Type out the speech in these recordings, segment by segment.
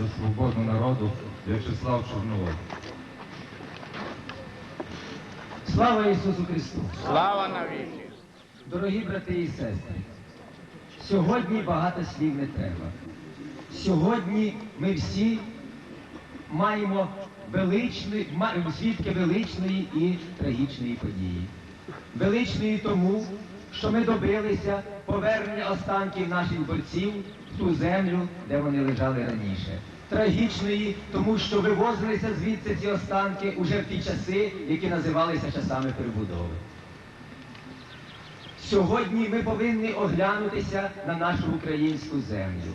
за свободу народу В'ячеслав Чорновол. Слава Ісусу Христу! Слава навіки! Дорогі брати і сестри, сьогодні багато слів не треба. Сьогодні ми всі маємо величний, свідки величної і трагічної події. Величної тому, що ми добилися повернення останків наших борців в ту землю, де вони лежали раніше. Трагічної, тому що вивозилися звідси ці останки уже в ті часи, які називалися часами перебудови. Сьогодні ми повинні оглянутися на нашу українську землю.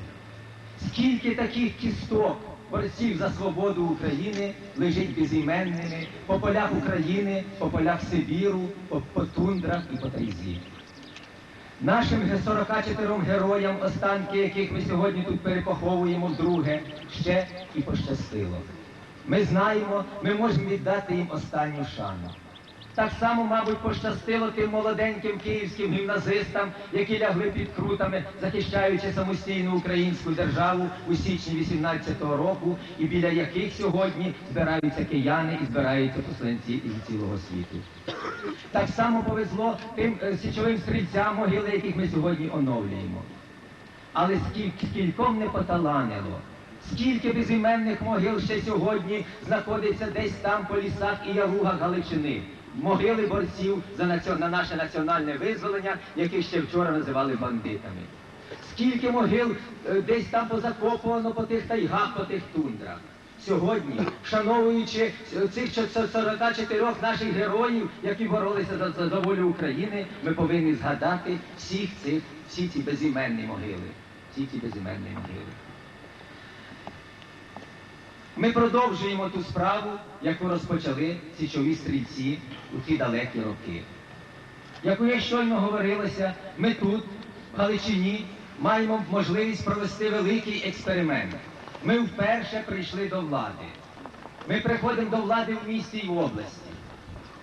Скільки таких кісток борців за свободу України лежить безіменними по полях України, по полях Сибіру, по, по тундрах і по тайзі. Нашим ге- 44 героям, останки яких ми сьогодні тут перепоховуємо вдруге, ще і пощастило. Ми знаємо, ми можемо віддати їм останню шану. Так само, мабуть, пощастило тим молоденьким київським гімназистам, які лягли під крутами, захищаючи самостійну українську державу у січні 18-го року, і біля яких сьогодні збираються кияни і збираються посланці із цілого світу. Так само повезло тим е, січовим стрільцям, могили, яких ми сьогодні оновлюємо. Але скільком не поталанило, скільки безіменних могил ще сьогодні знаходиться десь там по лісах і яругах Галичини. Могили борців за наше національне визволення, яких ще вчора називали бандитами. Скільки могил е, десь там позакопувано по тих тайгах, по тих тундрах. Сьогодні, шановуючи е, цих 44 наших героїв, які боролися за, за, за волю України, ми повинні згадати всіх цих, всі ці безіменні могили. Всі ці безіменні могили. Ми продовжуємо ту справу, яку розпочали січові стрільці у ті далекі роки. Як я щойно говорилося, ми тут, в Галичині, маємо можливість провести великий експеримент. Ми вперше прийшли до влади. Ми приходимо до влади в місті і в області.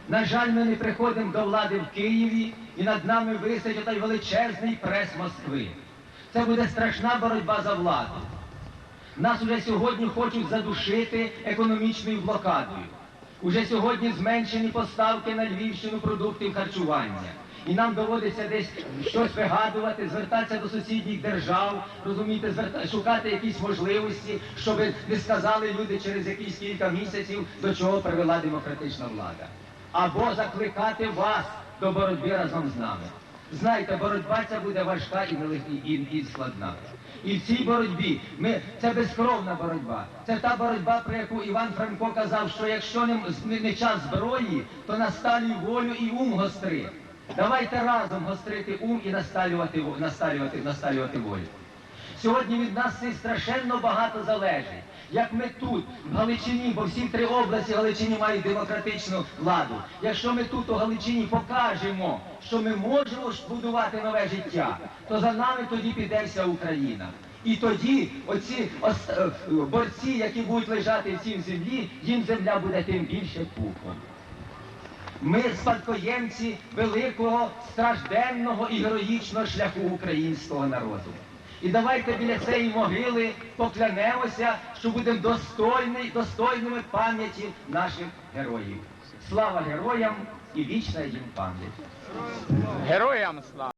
На жаль, ми не приходимо до влади в Києві, і над нами висить отай величезний прес Москви. Це буде страшна боротьба за владу. Нас уже сьогодні хочуть задушити економічною блокадою. Уже сьогодні зменшені поставки на Львівщину продуктів харчування. І нам доводиться десь щось вигадувати, звертатися до сусідніх держав, розумієте, шукати якісь можливості, щоб не сказали люди через якісь кілька місяців, до чого привела демократична влада. Або закликати вас до боротьби разом з нами. Знаєте, боротьба ця буде важка і, і, і складна. І в цій боротьбі ми це безкровна боротьба. Це та боротьба, про яку Іван Франко казав, що якщо не, не, час зброї, то насталюй волю і ум гостри. Давайте разом гострити ум і насталювати, насталювати, насталювати волю. Сьогодні від нас це страшенно багато залежить. Як ми тут, в Галичині, бо всі три області Галичині мають демократичну владу. Якщо ми тут у Галичині покажемо, що ми можемо будувати нове життя, то за нами тоді піде вся Україна. І тоді оці е, борці, які будуть лежати в цій землі, їм земля буде тим більше пухом. Ми спадкоємці великого, стражденного і героїчного шляху українського народу. І давайте біля цієї могили поклянемося, що будемо достойні, достойними пам'яті наших героїв. Слава героям і вічна їм пам'ять. Героям слава!